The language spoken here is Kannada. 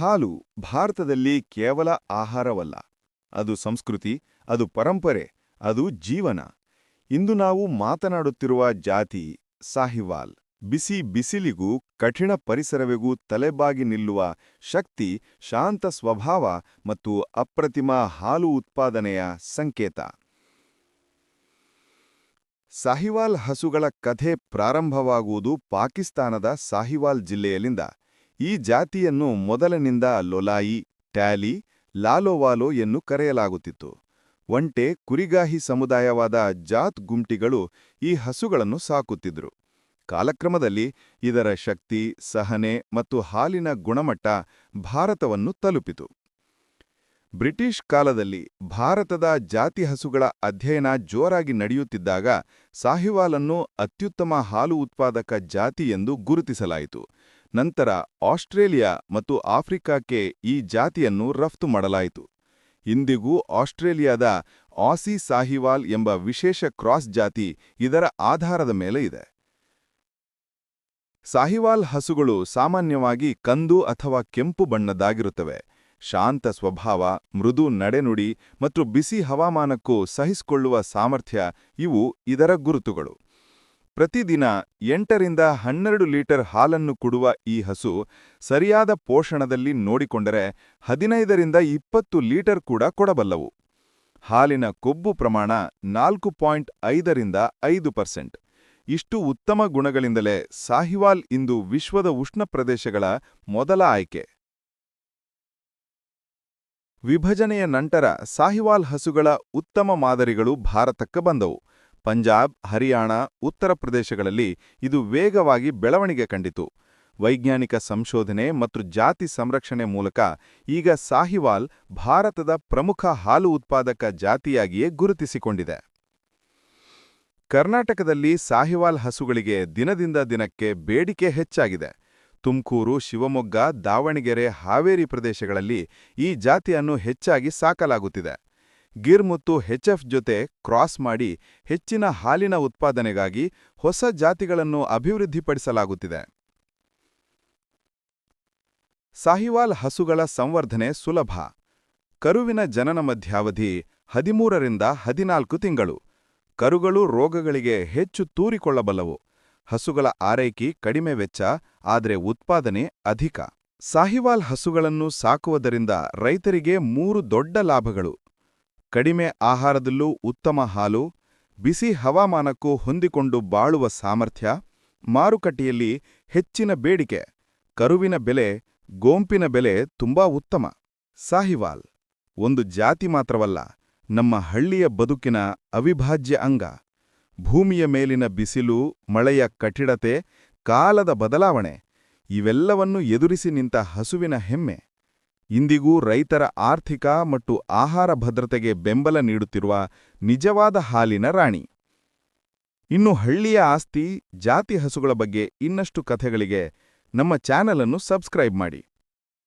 ಹಾಲು ಭಾರತದಲ್ಲಿ ಕೇವಲ ಆಹಾರವಲ್ಲ. ಅದು ಸಂಸ್ಕೃತಿ, ಅದು ಪರಂಪರೆ, ಅದು ಜೀವನ. ಇಂದು ನಾವು ಮಾತನಾಡುತ್ತಿರುವ ಜಾತಿ, ಸಾಹಿವಾಲ್. ಬಿಸಿ ಬಿಸಿಲಿಗೂ, ಕಠಿಣ ಪರಿಸರವಿಗೂ ತಲೆಬಾಗಿ ನಿಲ್ಲುವ ಶಕ್ತಿ, ಶಾಂತ ಸ್ವಭಾವ ಮತ್ತು ಅಪ್ರತಿಮ ಹಾಲು ಉತ್ಪಾದನೆಯ ಸಂಕೇತ. ಸಾಹಿವಾಲ್ ಹಸುಗಳ ಕಥೆ ಪ್ರಾರಂಭವಾಗುವುದು ಪಾಕಿಸ್ತಾನದ ಸಾಹಿವಾಲ್ ಜಿಲ್ಲೆಯಲ್ಲಿಂದ. ಈ ಜಾತಿಯನ್ನು ಮೊದಲಿನಿಂದ ಲೊಲಾಯಿ, ಟ್ಯಾಲಿ, ಲಾಲೋವಾಲೋ ಎಂದು ಕರೆಯಲಾಗುತ್ತಿತ್ತು. ಒಂಟೆ, ಕುರಿಗಾಹಿ ಸಮುದಾಯವಾದ ಜಾತ್ ಗುಂಟಿಗಳು ಈ ಹಸುಗಳನ್ನು ಸಾಕುತ್ತಿದ್ರು. ಕಾಲಕ್ರಮದಲ್ಲಿ ಇದರ ಶಕ್ತಿ, ಸಹನೆ ಮತ್ತು ಹಾಲಿನ ಗುಣಮಟ್ಟ ಭಾರತವನ್ನು ತಲುಪಿತು. ಬ್ರಿಟಿಷ್ ಕಾಲದಲ್ಲಿ ಭಾರತದ ಜಾತಿ ಹಸುಗಳ ಅಧ್ಯಯನ ಜೋರಾಗಿ ನಡೆಯುತ್ತಿದ್ದಾಗ ಸಾಹಿವಾಲನ್ನು ಅತ್ಯುತ್ತಮ ಹಾಲು ಉತ್ಪಾದಕ ಜಾತಿ ಎಂದು ಗುರುತಿಸಲಾಯಿತು. ನಂತರ ಆಸ್ಟ್ರೇಲಿಯಾ ಮತ್ತು ಆಫ್ರಿಕಾಕ್ಕೆ ಈ ಜಾತಿಯನ್ನು ರಫ್ತು ಮಾಡಲಾಯಿತು. ಇಂದಿಗೂ ಆಸ್ಟ್ರೇಲಿಯಾದ ಆಸಿ ಸಾಹಿವಾಲ್ ಎಂಬ ವಿಶೇಷ ಕ್ರಾಸ್ ಜಾತಿ ಇದರ ಆಧಾರದ ಮೇಲೆ ಇದೆ. ಸಾಹಿವಾಲ್ ಹಸುಗಳು ಸಾಮಾನ್ಯವಾಗಿ ಕಂದು ಅಥವಾ ಕೆಂಪು ಬಣ್ಣದ್ದಾಗಿರುತ್ತವೆ. ಶಾಂತ ಸ್ವಭಾವ, ಮೃದು ನಡೆನುಡಿ ಮತ್ತು ಬಿಸಿ ಹವಾಮಾನಕ್ಕೂ ಸಹಿಸಿಕೊಳ್ಳುವ ಸಾಮರ್ಥ್ಯ ಇವು ಇದರ ಗುರುತುಗಳು. ಪ್ರತಿದಿನ ಎಂಟರಿಂದ ಹನ್ನೆರಡು ಲೀಟರ್ ಹಾಲನ್ನು ಕೊಡುವ ಈ ಹಸು ಸರಿಯಾದ ಪೋಷಣದಲ್ಲಿ ನೋಡಿಕೊಂಡರೆ ಹದಿನೈದರಿಂದ ಇಪ್ಪತ್ತು ಲೀಟರ್ ಕೂಡ ಕೊಡಬಲ್ಲವು. ಹಾಲಿನ ಕೊಬ್ಬು ಪ್ರಮಾಣ ನಾಲ್ಕು ಪಾಯಿಂಟ್ ಐದರಿಂದ ಐದು ಪರ್ಸೆಂಟ್. ಇಷ್ಟು ಉತ್ತಮ ಗುಣಗಳಿಂದಲೇ ಸಾಹಿವಾಲ್ ಇಂದು ವಿಶ್ವದ ಉಷ್ಣ ಪ್ರದೇಶಗಳ ಮೊದಲ ಆಯ್ಕೆ. ವಿಭಜನೆಯ ನಂತರ ಸಾಹಿವಾಲ್ ಹಸುಗಳ ಉತ್ತಮ ಮಾದರಿಗಳು ಭಾರತಕ್ಕೆ ಬಂದವು. ಪಂಜಾಬ್, ಹರಿಯಾಣ, ಉತ್ತರ ಪ್ರದೇಶಗಳಲ್ಲಿ ಇದು ವೇಗವಾಗಿ ಬೆಳವಣಿಗೆ ಕಂಡಿತು. ವೈಜ್ಞಾನಿಕ ಸಂಶೋಧನೆ ಮತ್ತು ಜಾತಿ ಸಂರಕ್ಷಣೆ ಮೂಲಕ ಈಗ ಸಾಹಿವಾಲ್ ಭಾರತದ ಪ್ರಮುಖ ಹಾಲು ಉತ್ಪಾದಕ ಜಾತಿಯಾಗಿಯೇ ಗುರುತಿಸಿಕೊಂಡಿದೆ. ಕರ್ನಾಟಕದಲ್ಲಿ ಸಾಹಿವಾಲ್ ಹಸುಗಳಿಗೆ ದಿನದಿಂದ ದಿನಕ್ಕೆ ಬೇಡಿಕೆ ಹೆಚ್ಚಾಗಿದೆ. ತುಮಕೂರು, ಶಿವಮೊಗ್ಗ, ದಾವಣಗೆರೆ, ಹಾವೇರಿ ಪ್ರದೇಶಗಳಲ್ಲಿ ಈ ಜಾತಿಯನ್ನು ಹೆಚ್ಚಾಗಿ ಸಾಕಲಾಗುತ್ತಿದೆ. ಗಿರ್ ಮತ್ತು ಹೆಚ್ಎಫ್ ಜೊತೆ ಕ್ರಾಸ್ ಮಾಡಿ ಹೆಚ್ಚಿನ ಹಾಲಿನ ಉತ್ಪಾದನೆಗಾಗಿ ಹೊಸ ಜಾತಿಗಳನ್ನು ಅಭಿವೃದ್ಧಿಪಡಿಸಲಾಗುತ್ತಿದೆ. ಸಾಹಿವಾಲ್ ಹಸುಗಳ ಸಂವರ್ಧನೆ ಸುಲಭ. ಕರುವಿನ ಜನನ ಮಧ್ಯಾವಧಿ ಹದಿಮೂರರಿಂದ ಹದಿನಾಲ್ಕು ತಿಂಗಳು. ಕರುಗಳು ರೋಗಗಳಿಗೆ ಹೆಚ್ಚು ತೂರಿಕೊಳ್ಳಬಲ್ಲವು. ಹಸುಗಳ ಆರೈಕೆ ಕಡಿಮೆ ವೆಚ್ಚ, ಆದರೆ ಉತ್ಪಾದನೆ ಅಧಿಕ. ಸಾಹಿವಾಲ್ ಹಸುಗಳನ್ನು ಸಾಕುವುದರಿಂದ ರೈತರಿಗೆ ಮೂರು ದೊಡ್ಡ ಲಾಭಗಳು. ಕಡಿಮೆ ಆಹಾರದಲ್ಲೂ ಉತ್ತಮ ಹಾಲು, ಬಿಸಿ ಹವಾಮಾನಕ್ಕೂ ಹೊಂದಿಕೊಂಡು ಬಾಳುವ ಸಾಮರ್ಥ್ಯ, ಮಾರುಕಟ್ಟೆಯಲ್ಲಿ ಹೆಚ್ಚಿನ ಬೇಡಿಕೆ, ಕರುವಿನ ಬೆಲೆ, ಗೋಂಪಿನ ಬೆಲೆ ತುಂಬಾ ಉತ್ತಮ. ಸಾಹಿವಾಲ್, ಒಂದು ಜಾತಿ ಮಾತ್ರವಲ್ಲ, ನಮ್ಮ ಹಳ್ಳಿಯ ಬದುಕಿನ ಅವಿಭಾಜ್ಯ ಅಂಗ. ಭೂಮಿಯ ಮೇಲಿನ ಬಿಸಿಲು, ಮಳೆಯ ಕಠಿಡತೆ ಕಾಲದ ಬದಲಾವಣೆ, ಇವೆಲ್ಲವನ್ನೂ ಎದುರಿಸಿ ನಿಂತ ಹಸುವಿನ ಹೆಮ್ಮೆ. ಇಂದಿಗೂ ರೈತರ ಆರ್ಥಿಕ ಮತ್ತು ಆಹಾರ ಭದ್ರತೆಗೆ ಬೆಂಬಲ ನೀಡುತ್ತಿರುವ ನಿಜವಾದ ಹಾಲಿನ ರಾಣಿ. ಇನ್ನು ಹಳ್ಳಿಯ ಆಸ್ತಿ, ಜಾತಿ ಹಸುಗಳ ಬಗ್ಗೆ ಇನ್ನಷ್ಟು ಕಥೆಗಳಿಗೆ ನಮ್ಮ ಚಾನಲನ್ನು ಸಬ್ಸ್ಕ್ರೈಬ್ ಮಾಡಿ.